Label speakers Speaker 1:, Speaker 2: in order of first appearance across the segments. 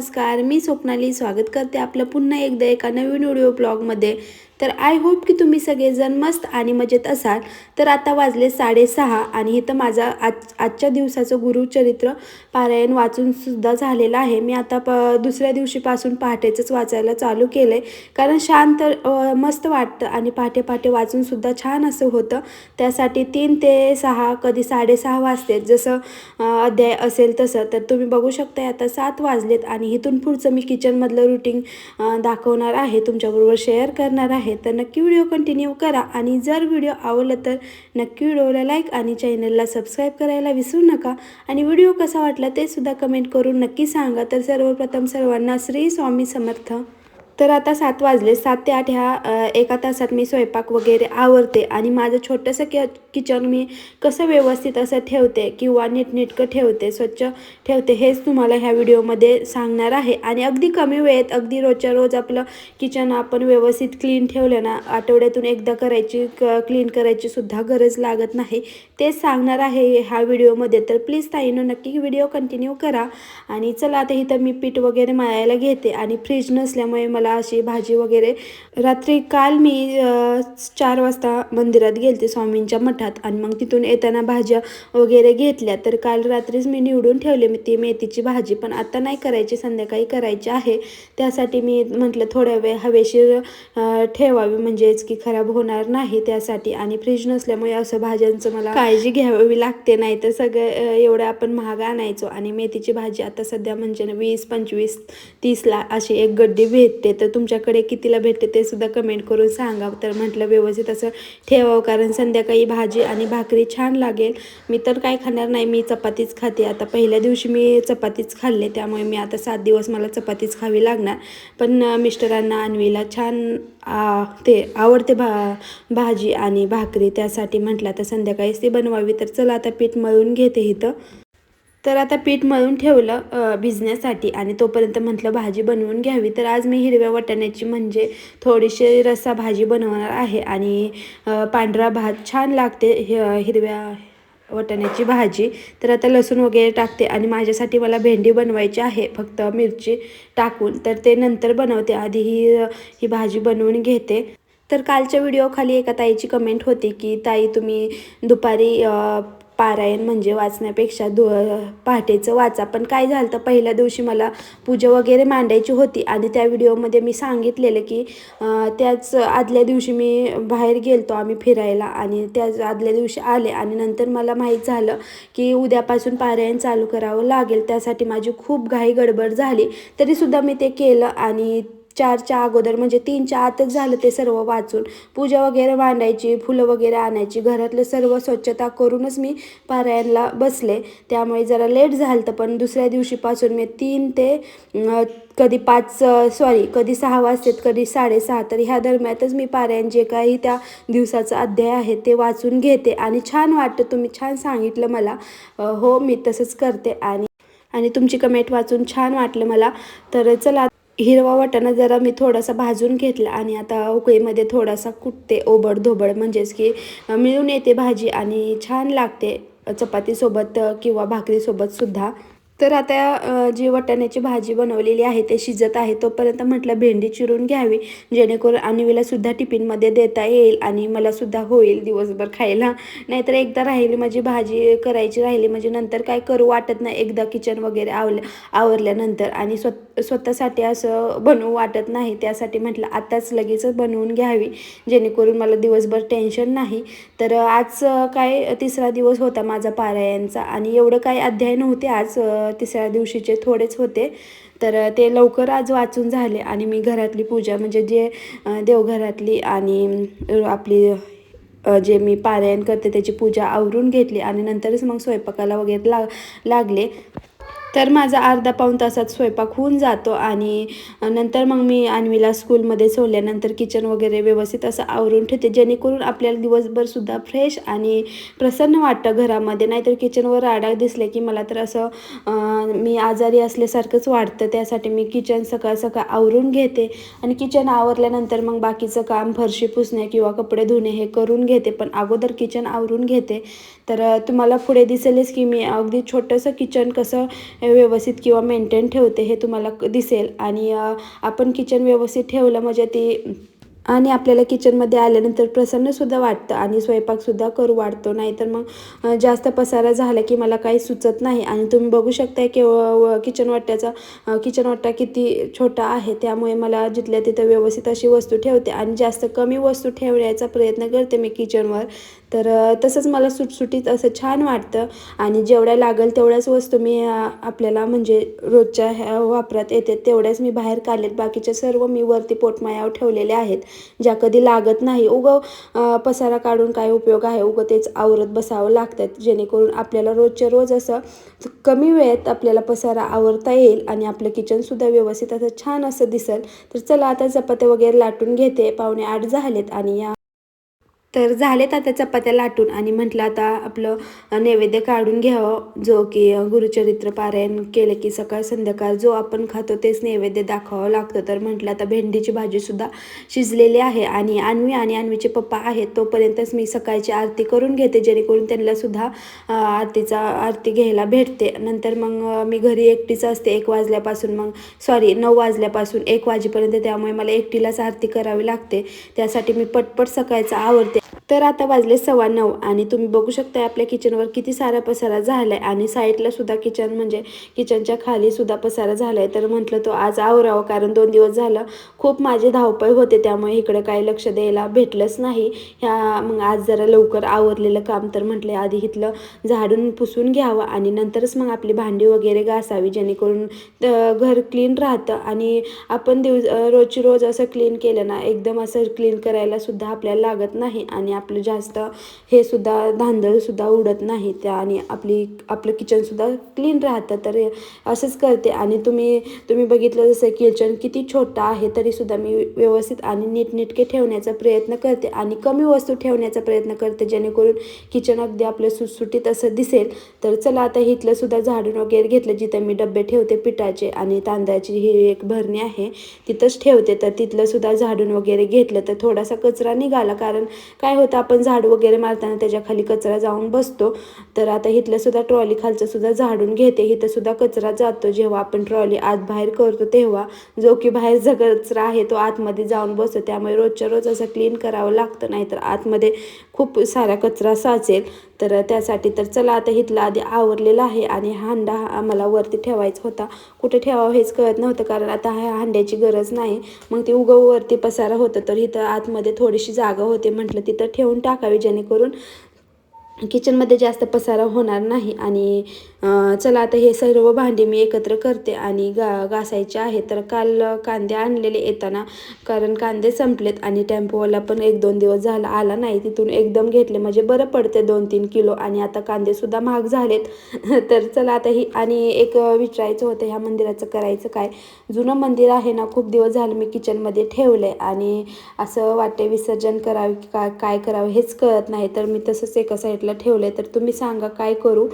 Speaker 1: नमस्कार मी स्वप्नाली स्वागत करते आपलं पुन्हा एकदा एका नवीन व्हिडिओ ब्लॉगमध्ये तर आय होप की तुम्ही सगळेजण मस्त आणि मजेत असाल. तर आता वाजले साडेसहा आणि इथं माझा आज आजच्या दिवसाचं गुरुचरित्र पारायण वाचून सुद्धा झालेलं आहे. मी आता प दुसऱ्या दिवशीपासून पहाटेचंच वाचायला चालू केलं आहे कारण शांत मस्त वाटतं आणि पहाटे पहाटे वाचूनसुद्धा छान असं होतं. त्यासाठी तीन ते सहा कधी साडेसहा वाजते. जसं अध्याय असेल तसं. तर तुम्ही बघू शकता आता सात वाजलेत आणि इथून पुढचं मी किचनमधलं रुटीन दाखवणार आहे. तुमच्याबरोबर शेअर करणार आहे. तर नक्की व्हिडिओ कंटिन्यू करा. आणि जर व्हिडिओ आवडला तर नक्की व्हिडिओला लाईक आणि चॅनलला सबस्क्राईब करायला विसरू नका. आणि व्हिडिओ कसा वाटला ते सुद्धा कमेंट करून नक्की सांगा. तर सर्वप्रथम सर्वांना श्री स्वामी समर्थ. तर आता सात वाजले. सात ते आठ ह्या एका तासात मी स्वयंपाक वगैरे आवरते आणि माझं छोटंसं कि किचन मी कसं व्यवस्थित असं ठेवते किंवा नीटनेटकं ठेवते स्वच्छ ठेवते हेच तुम्हाला ह्या व्हिडिओमध्ये सांगणार आहे. आणि अगदी कमी वेळेत अगदी रोजच्या रोज आपलं किचन आपण व्यवस्थित क्लीन ठेवलं ना आठवड्यातून एकदा करायची क क्लीन करायची सुद्धा गरज लागत नाही. तेच सांगणार आहे ह्या व्हिडिओमध्ये. तर प्लीज ताईनं नक्की व्हिडिओ कंटिन्यू करा. आणि चला आता इथं मी पीठ वगैरे मळायला घेते. आणि फ्रीज नसल्यामुळे मला अशी भाजी वगैरे. रात्री काल मी चार वाजता मंदिरात गेलते स्वामींच्या मठात आणि मग तिथून येताना भाज्या वगैरे घेतल्या. तर काल रात्रीच मी निवडून ठेवले. मी ती मेथीची भाजी पण आता नाही करायची संध्याकाळी करायची आहे. त्यासाठी मी म्हटलं थोड्या वेळ हवेशीर ठेवावी म्हणजेच की खराब होणार नाही त्यासाठी. आणि फ्रीज नसल्यामुळे असं भाज्यांचं मला काळजी घ्यावी लागते नाही तर सगळं एवढं आपण महाग आणायचो. आणि मेथीची भाजी आता सध्या म्हणजे ना वीस पंचवीस तीसला अशी एक गड्डी भेटते. तर तुमच्याकडे कितीला भेटते ते सुद्धा कमेंट करून सांगा. तर म्हटलं व्यवस्थित असं ठेवावं कारण संध्याकाळी भाजी आणि भाकरी छान लागेल. मी तर काय खाणार नाही मी चपातीच खाते. आता पहिल्या दिवशी मी चपातीच खाल्ले त्यामुळे मी आता सात दिवस मला चपातीच खावी लागणार. पण मिस्टरांना अन्वीला छान आ, ते आवडते भा भाजी आणि भाकरी त्यासाठी म्हटलं आता संध्याकाळीच ती बनवावी. तर चला आता पीठ मळून घेते इथं. तर आता पीठ मळून ठेवलं भिजण्यासाठी आणि तोपर्यंत म्हटलं भाजी बनवून घ्यावी. तर आज मी हिरव्या वाटाण्याची म्हणजे थोडीशी रस्सा भाजी बनवणार आहे आणि पांढरा भात छान लागते हिरव्या वाटाण्याची भाजी. तर आता लसूण वगैरे टाकते आणि माझ्यासाठी मला भेंडी बनवायची आहे फक्त मिरची टाकून. तर ते नंतर बनवते आधी ही ही भाजी बनवून घेते. तर कालच्या व्हिडिओ खाली एका ताईची कमेंट होती की ताई तुम्ही दुपारी पारायण म्हणजे वाचण्यापेक्षा दो पहाटेचं वाचा. पण काय झालं तर पहिल्या दिवशी मला पूजा वगैरे मांडायची होती आणि त्या व्हिडिओमध्ये मी सांगितलेलं की त्याच आदल्या दिवशी मी बाहेर गेलतो आम्ही फिरायला आणि त्याच आदल्या दिवशी आले आणि नंतर मला माहीत झालं की उद्यापासून पारायण चालू करावं लागेल. त्यासाठी माझी खूप घाई गडबड झाली. तरीसुद्धा मी ते केलं आणि चारच्या अगोदर म्हणजे तीनच्या आतच झालं ते सर्व वाचून. पूजा वगैरे मांडायची फुलं वगैरे आणायची घरातलं सर्व स्वच्छता करूनच मी पारायणला बसले. त्यामुळे जरा लेट झालं तर पण दुसऱ्या दिवशीपासून मी तीन ते कधी पाच सॉरी कधी सहा वाजतात कधी साडेसहा तर ह्या दरम्यानच मी पारायण जे काही त्या दिवसाचा अध्याय आहे ते वाचून घेते. आणि छान वाटतं तुम्ही छान सांगितलं मला. हो मी तसंच करते. आणि आणि तुमची कमेंट वाचून छान वाटलं मला. तर चला हिरवा वाटाणा जरा मी थोडासा भाजून घेतला आणि आता उकळीमध्ये थोडासा कुटते ओबड धोबड. म्हणजेच की मिळून येते भाजी आणि छान लागते चपातीसोबत किंवा भाकरीसोबत सुद्धा. तर आता जी वाटाण्याची भाजी बनवलेली आहे ते शिजत आहे तोपर्यंत म्हटलं भेंडी चिरून घ्यावी. जेणेकरून अन्वीला सुद्धा टिफिनमध्ये देता येईल आणि मला सुद्धा होईल दिवसभर खायला. नाहीतर एकदा राहिली माझी भाजी करायची राहिली म्हणजे नंतर काय करू वाटत नाही. एकदा किचन वगैरे आवलं आवरल्यानंतर आणि स्व स्वतःसाठी असं बनवू वाटत नाही. त्यासाठी म्हटलं आत्ताच लगेचच बनवून घ्यावी. जेणेकरून मला दिवसभर टेन्शन नाही. तर आज काय तिसरा दिवस होता माझा पारायणचा आणि एवढं काही अध्याय नव्हते आज तिसऱ्या दिवशीचे थोडेच होते. तर ते लवकर आज वाचून झाले आणि मी घरातली पूजा म्हणजे जे देवघरातली आणि आपली जे मी पारायण करते त्याची पूजा आवरून घेतली आणि नंतरच मग स्वयंपाकाला वगैरे लाग लागले. तर माझा अर्धा पाऊण तासात स्वयंपाक होऊन जातो आणि नंतर मग मी अन्वीला स्कूलमध्ये सोडल्यानंतर किचन वगैरे व्यवस्थित असं आवरून ठेवते. जेणेकरून आपल्याला दिवसभरसुद्धा फ्रेश आणि प्रसन्न वाटतं घरामध्ये. नाहीतर किचनवर राडा दिसले की मला तर असं मी आजारी असल्यासारखंच वाटतं. त्यासाठी मी किचन सकाळ सकाळ आवरून घेते आणि किचन आवरल्यानंतर मग बाकीचं काम फरशी पुसणे किंवा कपडे धुणे हे करून घेते. पण अगोदर किचन आवरून घेते. तर तुम्हाला पुढे दिसेलच की मी अगदी छोटंसं किचन कसं व्यवस्थित किंवा मेंटेन ठेवते हे तुम्हाला दिसेल. आणि आपण किचन व्यवस्थित ठेवलं म्हणजे ती आणि आपल्याला किचनमध्ये आल्यानंतर प्रसन्नसुद्धा वाटतं आणि स्वयंपाकसुद्धा करू वाटतो नाहीतर मग जास्त पसारा झाला की मला काही सुचत नाही. आणि तुम्ही बघू शकताय की व- किचन वाट्याचा किचन वाटा किती छोटा आहे. त्यामुळे मला जिथल्या तिथं व्यवस्थित अशी वस्तू ठेवते आणि जास्त कमी वस्तू ठेवण्याचा प्रयत्न करते मी किचनवर. तर तसंच मला सुटसुटीत असं छान वाटतं. आणि जेवढ्या लागेल तेवढ्याच वस्तू मी आपल्याला म्हणजे रोजच्या ह्या वापरात येते. तेवढ्याच मी बाहेर काढलेत. बाकीच्या सर्व मी वरती पोटमायावर ठेवलेल्या आहेत. ज्या कधी लागत नाही. उगं पसारा काढून काय उपयोग आहे? उगं तेच आवरत बसावं लागतात जेणेकरून आपल्याला रोजच्या रोज असं कमी वेळेत आपल्याला पसारा आवरता येईल आणि आपलं किचनसुद्धा व्यवस्थित असं छान असं दिसेल. तर चला आता चपात्या वगैरे लाटून घेते. पावणे आठ झालेत आणि या तर झालेत आता चपात्या लाटून आणि म्हटलं आता आपलं नैवेद्य काढून घ्यावं. जो की गुरुचरित्र पारायण केलं की सकाळ संध्याकाळ जो आपण खातो तेच नैवेद्य दाखवावं लागतं. तर म्हटलं आता भेंडीची भाजीसुद्धा शिजलेली आहे आणि आणवी आणि आणवीचे पप्पा आहेत तोपर्यंतच मी सकाळची आरती करून घेते जेणेकरून त्यांनासुद्धा आरतीचा आरती घ्यायला भेटते. नंतर मग मी घरी एकटीच असते एक वाजल्यापासून मग सॉरी नऊ वाजल्यापासून एक वाजेपर्यंत. त्यामुळे मला एकटीलाच आरती करावी लागते. त्यासाठी मी पटपट सकाळचं आवडते तर आता वाजले सव्वा नऊ आणि तुम्ही बघू शकता आपल्या किचनवर किती सारा पसारा झाला आहे आणि साईडला सुद्धा किचन म्हणजे किचनच्या खाली सुद्धा पसारा झाला आहे तर म्हटलं तो आज आवरावं कारण दोन दिवस झालं खूप माझे धावपळ होते त्यामुळे इकडं काही लक्ष द्यायला भेटलंच नाही. ह्या मग आज जरा लवकर आवरलेलं काम तर म्हटलं आधी इथलं झाडून पुसून घ्यावं आणि नंतरच मग आपली भांडी वगैरे घासावी जेणेकरून घर क्लीन राहतं आणि आपण दिवस रोजची रोज असं क्लीन केलं ना एकदम असं क्लीन करायला सुद्धा आपल्याला लागत नाही आणि आपलं जास्त हे सुद्धा धांदळसुद्धा उडत नाही त्या आणि आपली आपलं किचनसुद्धा क्लीन राहतं. तर असंच करते. आणि तुम्ही तुम्ही बघितलं जसं किचन किती छोटा आहे तरीसुद्धा मी व्यवस्थित आणि नीटनेटके ठेवण्याचा प्रयत्न करते. आणि कमी वस्तू ठेवण्याचा प्रयत्न करते जेणेकरून किचन अगदी आपलं सुटसुटीत असं दिसेल. तर चला आता इथलं सुद्धा झाडून वगैरे घेतलं जिथं मी डबे ठेवते पिठाचे आणि तांदळाची ही एक भरणी आहे तिथंच ठेवते. तर तिथलं सुद्धा झाडून वगैरे घेतलं तर थोडासा कचरा निघाला. कारण काय होतं आपण झाड वगैरे मारताना त्याच्याखाली कचरा जाऊन बसतो. तर आता इथलं सुद्धा ट्रॉली खालचं सुद्धा झाडून घेते. इथं सुद्धा कचरा जातो. जेव्हा आपण ट्रॉली आत बाहेर करतो तेव्हा जो की बाहेरचा कचरा आहे तो आतमध्ये जाऊन बसतो. त्यामुळे रोजच्या रोज असं क्लीन करावं लागतं नाहीतर आतमध्ये खूप सारा कचरा साचेल. तर त्यासाठी तर चला आता इथला आधी आवरलेला आहे आणि हा हांडा आम्हाला वरती ठेवायचा होता. कुठे ठेवावं हेच कळत नव्हतं कारण आता ह्या हांड्याची गरज नाही. मग ती उगव वरती पसारा होतं तर इथं आतमध्ये थोडीशी जागा होते म्हटलं तिथं ठेवून टाकावी जेणेकरून किचनमध्ये जास्त पसारा होणार नाही आणि चला आता हे सर्व भांडी मी एकत्र करते आणि गा घासायचे आहे तर काल कांदे आणलेले येताना कारण कांदे संपलेत आणि टेम्पोवाला पण एक दोन दिवस झाला आला नाही. तिथून एकदम घेतले. म्हणजे बरं पडते दोन तीन किलो आणि आता कांदेसुद्धा महाग झालेत. तर चला आता ही आणि एक विचारायचं होतं ह्या मंदिराचं करायचं काय? जुनं मंदिर आहे ना खूप दिवस झालं मी किचनमध्ये ठेवलं आहे आणि असं वाटते विसर्जन करावे का काय काय करावं हेच कळत नाही. तर मी तसंच एका साईडला ठेवलं आहे तर तुम्ही सांगा काय करू?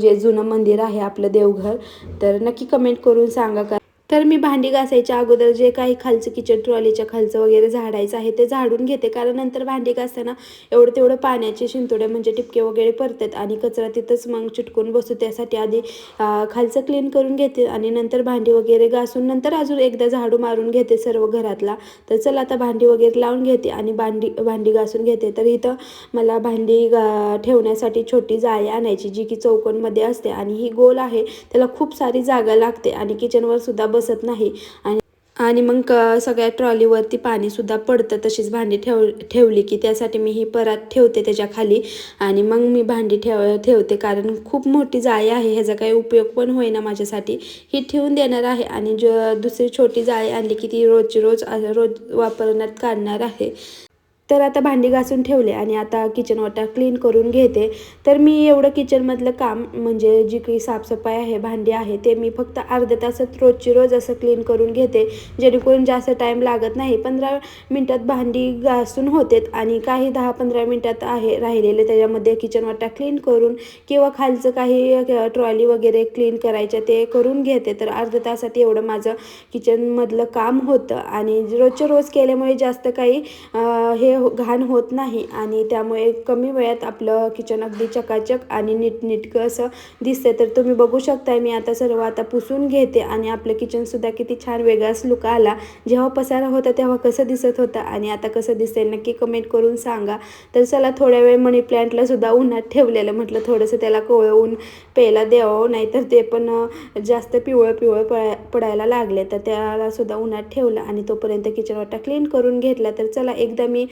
Speaker 1: जे जुनं मंदिर आहे आपलं देवघर तर नक्की कमेंट करून सांगा का तर मी भांडी घासायच्या अगोदर जे काही खालचं किचन ट्रॉलीच्या खालचं वगैरे झाडायचं आहे ते झाडून घेते. कारण नंतर भांडी घासताना एवढं तेवढं पाण्याचे शिंतोडे म्हणजे टिपके वगैरे पडतात आणि कचरा तिथंच मग चिटकून बसतो त्यासाठी आधी खालचं क्लीन करून घेते आणि नंतर भांडी वगैरे घासून नंतर अजून एकदा झाडू मारून घेते सर्व घरातला. तर चला आता भांडी वगैरे लावून घेते आणि भांडी भांडी घासून घेते. तर इथं मला भांडी गा ठेवण्यासाठी छोटी जाळी आणायची जी की चौकोनमध्ये असते आणि ही गोल आहे. त्याला खूप सारी जागा लागते आणि किचनवर सुद्धा बसत नाही. आणि आणि मग क- सगळ्या ट्रॉलीवरती पाणीसुद्धा पडतं. तशीच भांडी ठेव ठेवली की त्यासाठी मी ही परात ठेवते त्याच्याखाली. आणि मग मी भांडी ठेव ठेवते. कारण खूप मोठी जाळी आहे. ह्याचा काही उपयोग पण होईना माझ्यासाठी. ही ठेवून देणार आहे. आणि ज दुसरी छोटी जाळी आणली की ती रोजची रोज रोज वापरण्यात काढणार आहे. तर आता भांडी घासून ठेवले आणि आता किचन वाटा क्लीन करून घेते. तर मी एवढं किचनमधलं काम म्हणजे जी काही साफसफाई आहे भांडी आहे ते मी फक्त अर्ध्या तासात रोजची रोज असं क्लीन करून घेते. जेणेकरून जास्त टाईम लागत नाही. पंधरा मिनटात भांडी घासून होतेत आणि काही दहा पंधरा मिनटात आहे राहिलेले. त्याच्यामध्ये किचन वाटा क्लीन करून किंवा खालचं काही ट्रॉली वगैरे क्लीन करायच्या ते करून घेते. तर अर्ध्या तासात एवढं माझं किचनमधलं काम होतं. आणि रोजच्या रोज केल्यामुळे जास्त काही हे हो-, घाण होत नाही आणि त्यामुळे कमी वेळात आपलं किचन अगदी चकाचक आणि नीटनीटकं असं दिसते तर तुम्ही बघू शकताय मी आता सर्व आता पुसून घेते आणि आपलं किचनसुद्धा किती छान वेगळाच लुक आला. जेव्हा पसारा होता तेव्हा कसं दिसत होतं आणि आता कसं दिसेल नक्की कमेंट करून सांगा. तर चला थोड्या वेळ मनी प्लॅन्टला सुद्धा उन्हात ठेवलेलं म्हटलं थोडंसं त्याला कोळवून प्यायला द्यावं नाहीतर ते पण जास्त पिवळं पिवळं पडाय पडायला लागले. तर त्यालासुद्धा उन्हात ठेवलं आणि तोपर्यंत किचन वाटा क्लीन करून घेतला. तर चला एकदा मी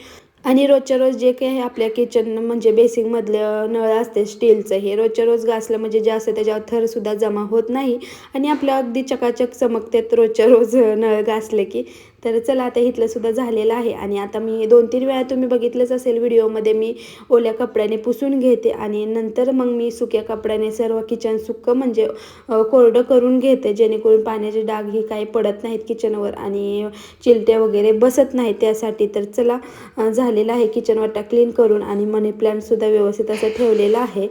Speaker 1: आणि रोजच्या रोज जे काही आपल्या किचन म्हणजे बेसिंगमधलं नळ असते स्टीलचं हे रोजच्या रोज घासलं म्हणजे जे असतं त्याच्यावर थरसुद्धा जमा होत नाही. आणि आपल्या अगदी चकाचक चमकतात रोजच्या रोज नळ घासले की तर चला आता इथलं सुद्धा झालेलं आहे. आणि आता मी दोन तीन वेळा तुम्ही बघितलंच असेल व्हिडिओमध्ये मी ओल्या कपड्याने पुसून घेते आणि नंतर मग मी सुक्या कपड्याने सर्व किचन सुक्कं म्हणजे कोरडं करून घेते जेणेकरून पाण्याचे डाग हे काही पडत नाहीत किचनवर आणि चिलट्या वगैरे बसत नाहीत त्यासाठी. तर चला झालेलं आहे किचन वाटा क्लीन करून आणि मनी प्लॅन्टसुद्धा व्यवस्थित असं ठेवलेलं आहे.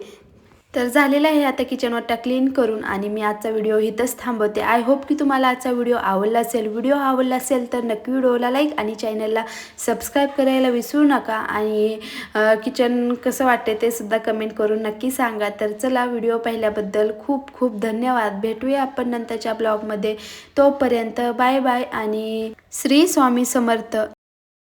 Speaker 1: तर झालेलं आहे आता किचन वाटा क्लीन करून आणि मी आजचा व्हिडिओ इथंच थांबवते. आय होप की तुम्हाला आजचा व्हिडिओ आवडला असेल. व्हिडिओ आवडला असेल तर नक्की व्हिडिओला लाईक आणि चॅनलला सबस्क्राईब करायला विसरू नका. आणि किचन कसं वाटते ते सुद्धा कमेंट करून नक्की सांगा. तर चला व्हिडिओ पाहिल्याबद्दल खूप खूप धन्यवाद. भेटूया आपण नंतरच्या ब्लॉगमध्ये तोपर्यंत बाय बाय आणि श्री स्वामी समर्थ.